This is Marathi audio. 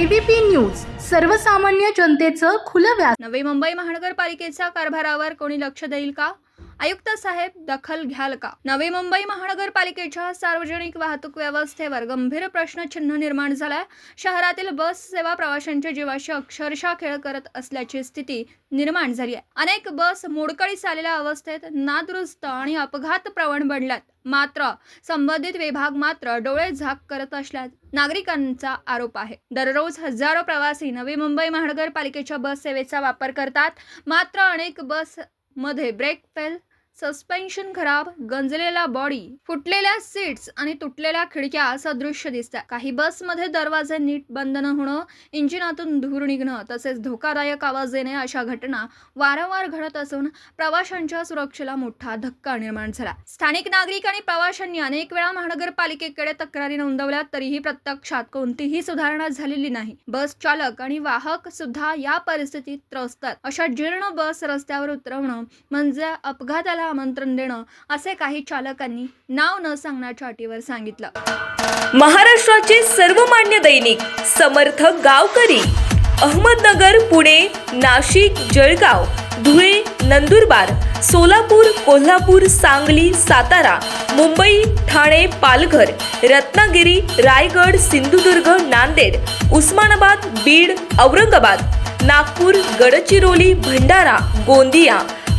एबीपी न्यूज सर्वसामान्य जनतेचं खुलं व्यास नवी मुंबई महानगरपालिकेच्या कारभारावर कोणी लक्ष देईल का? आयुक्त साहेब दखल घ्याल का? नवी मुंबई महानगरपालिकेच्या सार्वजनिक वाहतूक व्यवस्थेवर गंभीर प्रश्नचिन्ह निर्माण झालाय. शहरातील बस सेवा प्रवाशांच्या जीवाशी अक्षरशः खेळ करत असल्याची स्थिती निर्माण झाली आहे. अनेक बस मोडकळीस आलेल्या अवस्थेत नादुरुस्त आणि अपघात प्रवण बनल्यात. मात्र संबंधित विभाग मात्र डोळे झाक करत असल्यात नागरिकांचा आरोप आहे. दररोज हजारो प्रवासी नवी मुंबई महानगरपालिकेच्या बस सेवेचा वापर करतात. मात्र अनेक बसमध्ये ब्रेक फेल सस्पेन्शन खराब गंजलेला बॉडी फुटलेल्या सीट्स आणि तुटलेल्या खिडक्या सदृश्य दिसतात काही बसमध्ये दरवाजे नीट बंद न होणं इंजिनातून धूर निघणं तसेच धोकादायक आवाज येणे अशा घटना वारंवार घडत असून प्रवाशांच्या सुरक्षेला मोठा धक्का निर्माण झाला. स्थानिक नागरिक आणि प्रवाशांनी अनेक वेळा महानगरपालिकेकडे तक्रारी नोंदवल्या तरीही प्रत्यक्षात कोणतीही सुधारणा झालेली नाही. बस चालक आणि वाहक सुद्धा या परिस्थितीत त्रस्तात अशा जीर्ण बस रस्त्यावर उतरवणं म्हणजे अपघाताला आमंत्रण देणं असे काही चालकांनी नाव न सांगण्याच्या अटीवर सांगितलं. महाराष्ट्राचे सर्वमान्य दैनिक समर्थ गावकरी अहमदनगर पुणे नाशिक जळगाव धुळे नंदुरबार सोलापूर कोल्हापूर सांगली सातारा मुंबई ठाणे पालघर रत्नागिरी रायगड सिंधुदुर्ग नांदेड उस्मानाबाद बीड औरंगाबाद नागपूर गडचिरोली भंडारा गोंदिया